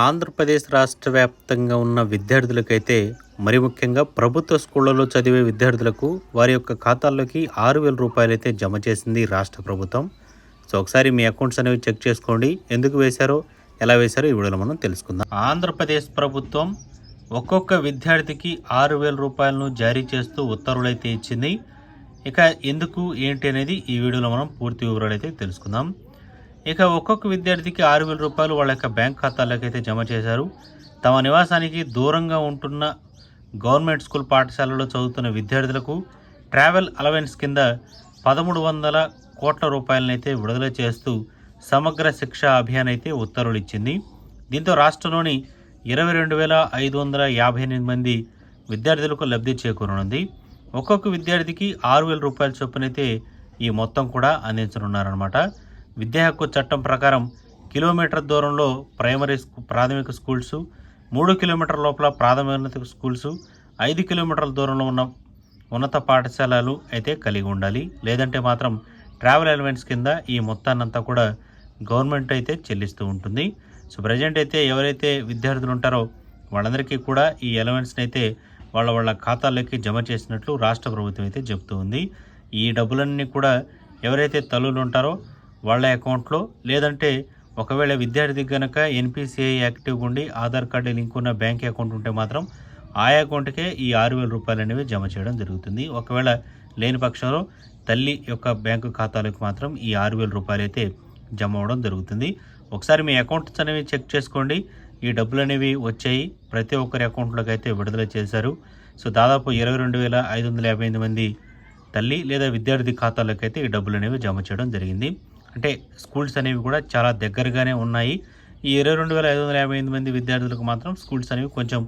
ఆంధ్రప్రదేశ్ రాష్ట్ర వ్యాప్తంగా ఉన్న విద్యార్థులకైతే మరి ముఖ్యంగా ప్రభుత్వ స్కూళ్ళలో చదివే విద్యార్థులకు వారి యొక్క ఖాతాల్లోకి ఆరు వేల రూపాయలు అయితే జమ చేసింది రాష్ట్ర ప్రభుత్వం. సో ఒకసారి మీ అకౌంట్స్ అనేవి చెక్ చేసుకోండి. ఎందుకు వేశారో ఎలా వేశారో ఈ వీడియోలో మనం తెలుసుకుందాం. ఆంధ్రప్రదేశ్ ప్రభుత్వం ఒక్కొక్క విద్యార్థికి ఆరు వేల రూపాయలను జారీ చేస్తూ ఉత్తర్వులైతే ఇచ్చింది. ఇక ఎందుకు ఏంటి అనేది ఈ వీడియోలో మనం పూర్తి వివరాలు అయితే తెలుసుకుందాం. ఇక ఒక్కొక్క విద్యార్థికి ఆరు వేల రూపాయలు వాళ్ళ యొక్క బ్యాంక్ ఖాతాలకు అయితే జమ చేశారు. తమ నివాసానికి దూరంగా ఉంటున్న గవర్నమెంట్ స్కూల్ పాఠశాలలో చదువుతున్న విద్యార్థులకు ట్రావెల్ అలవెన్స్ కింద పదమూడు వందల కోట్ల రూపాయలనైతే విడుదల చేస్తూ సమగ్ర శిక్ష అభియాన్ అయితే ఉత్తర్వులు ఇచ్చింది. దీంతో రాష్ట్రంలోని ఇరవై రెండు వేల ఐదు వందల యాభై ఎనిమిది మంది విద్యార్థులకు లబ్ధి చేకూరనుంది. ఒక్కొక్క విద్యార్థికి ఆరు వేల రూపాయల చొప్పునైతే ఈ మొత్తం కూడా అందించనున్నారనమాట విద్యా హక్కు చట్టం ప్రకారం కిలోమీటర్ దూరంలో ప్రైమరీ స్కూ ప్రాథమిక స్కూల్స్ మూడు కిలోమీటర్ లోపల ప్రాథమిక స్కూల్స్ ఐదు కిలోమీటర్ల దూరంలో ఉన్న ఉన్నత పాఠశాలలు అయితే కలిగి ఉండాలి. లేదంటే మాత్రం ట్రావెల్ ఎలిమెంట్స్ కింద ఈ మొత్తాన్నంతా కూడా గవర్నమెంట్ అయితే చెల్లిస్తూ ఉంటుంది. సో ప్రజెంట్ అయితే ఎవరైతే విద్యార్థులు ఉంటారో వాళ్ళందరికీ కూడా ఈ ఎలవెన్స్ని అయితే వాళ్ళ వాళ్ళ ఖాతాల్లోకి జమ చేసినట్లు రాష్ట్ర ప్రభుత్వం అయితే చెబుతూ ఉంది. ఈ డబ్బులన్నీ కూడా ఎవరైతే తల్లులు ఉంటారో వాళ్ళ అకౌంట్లో లేదంటే ఒకవేళ విద్యార్థికి కనుక ఎన్పిసిఐ యాక్టివ్ ఉండి ఆధార్ కార్డు లింక్ ఉన్న బ్యాంక్ అకౌంట్ ఉంటే మాత్రం ఆ అకౌంట్కే ఈ ఆరు వేల రూపాయలు అనేవి జమ చేయడం జరుగుతుంది. ఒకవేళ లేని పక్షంలో తల్లి యొక్క బ్యాంకు ఖాతాలకు మాత్రం ఈ ఆరు వేల రూపాయలు అయితే జమ అవ్వడం జరుగుతుంది. ఒకసారి మీ అకౌంట్స్ అనేవి చెక్ చేసుకోండి. ఈ డబ్బులు అనేవి వచ్చాయి. ప్రతి ఒక్కరి అకౌంట్లోకి అయితే విడుదల చేశారు. సో దాదాపు ఇరవై రెండు వేల ఐదు వందల యాభై ఎనిమిది మంది తల్లి లేదా విద్యార్థి ఖాతాలకు అయితే ఈ డబ్బులు అనేవి జమ చేయడం జరిగింది. అంటే స్కూల్స్ అనేవి కూడా చాలా దగ్గరగానే ఉన్నాయి. ఈ ఇరవై రెండు వేల ఐదు వందల యాభై ఎనిమిది మంది విద్యార్థులకు మాత్రం స్కూల్స్ అనేవి కొంచెం